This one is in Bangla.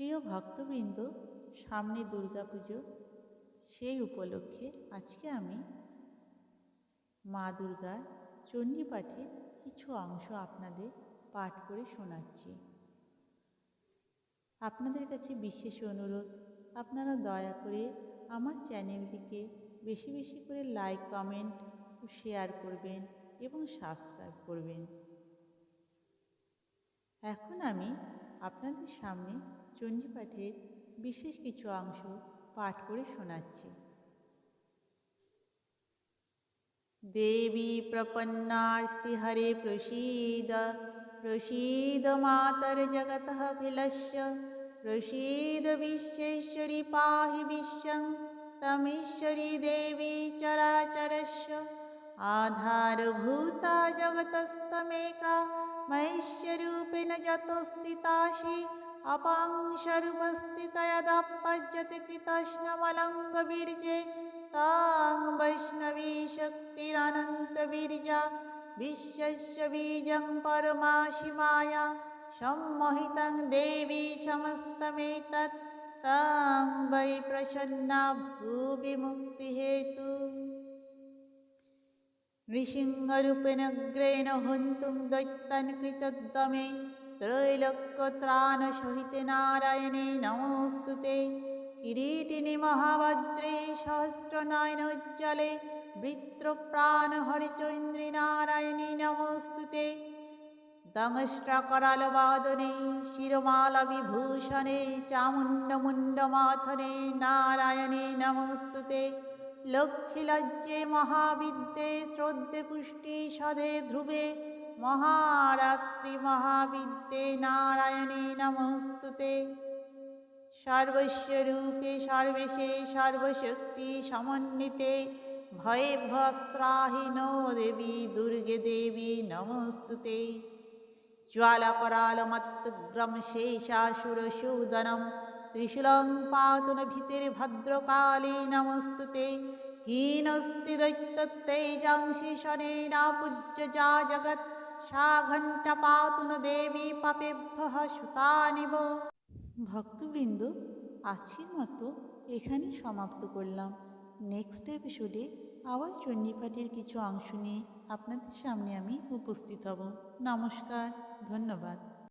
প্রিয় ভক্তবৃন্দ, সামনে দুর্গাপুজো, সেই উপলক্ষে আজকে আমি মা দুর্গার চণ্ডী পাঠের কিছু অংশ আপনাদের পাঠ করে শোনাচ্ছি। আপনাদের কাছে বিশেষ অনুরোধ, আপনারা দয়া করে আমার চ্যানেলটিকে বেশি বেশি করে লাইক, কমেন্ট ও শেয়ার করবেন এবং সাবস্ক্রাইব করবেন। এখন আমি আপনাদের সামনে চণ্ডীপাঠের বিশেষ কিছু অংশ পাঠ করে শোনাচ্ছি দেবী প্রপন্নার্তিহরে প্রসীদ প্রসীদ মাতর জগতः अखिलस्य प्रसीद विश्वेश्वरी पाहि विश्वं तमीश्वरी देवी चराचरस्य आधारभूता जगतस्तमेका महेश्वरूपेण जतस्थितासि अपांशरूपस्थितयदपज्यते कृतस्नमलङ्गवीर्ये तां वैष्णवी शक्तिरनन्तवीर्या विश्वस्य बीजं परमाशि सम्मोहितं देवी समस्तमेतत् तां वै प्रसन्ना भुवि मुक्तिहेतु नृसिंहरूपेण अग्रेण हन्तुं दैत्यान् कृतोद्यमे त्रैलोक्यत्राणसहिते नारायणे नमोऽस्तु ते किरीटिनि महावज्रे सहस्रनयनोज्ज्वले वृत्रप्राणहरिचन्द्रि नारायणे नमोऽस्तु ते दंष्ट्रकरालवादने शिरमालविभूषणे चामुण्डमुण्डमाथने नारायणे नमोऽस्तु ते लक्ष्मीलज्जे महाविद्ये श्रद्धे पुष्टि सधे ध्रुवे महारात्रि महाविद्ये नारायणे नमोऽस्तु ते सर्वस्वरूपे सर्वेशे सर्वशक्ति समन्विते भये भस्त्राहिनो देवी दुर्गे देवी नमोऽस्तु ते ত্রিশূলং পাতু ন ভিতির্ভদ্রকালী নমস্তু তে। হীনস্তি দৈত্যৈজাংশি শনেনা পূজ্য যা জগৎ। সা ঘণ্টা পাতুন দেবী দেবী সুতা সুতানিব। ভক্তবৃন্দ, আজকের মতো এখানে সমাপ্ত করলাম। নেক্সট এপিসোডে আবার চণ্ডীপাঠের কিছু অংশ নিয়ে আপনাদের সামনে আমি উপস্থিত হব। নমস্কার, ধন্যবাদ।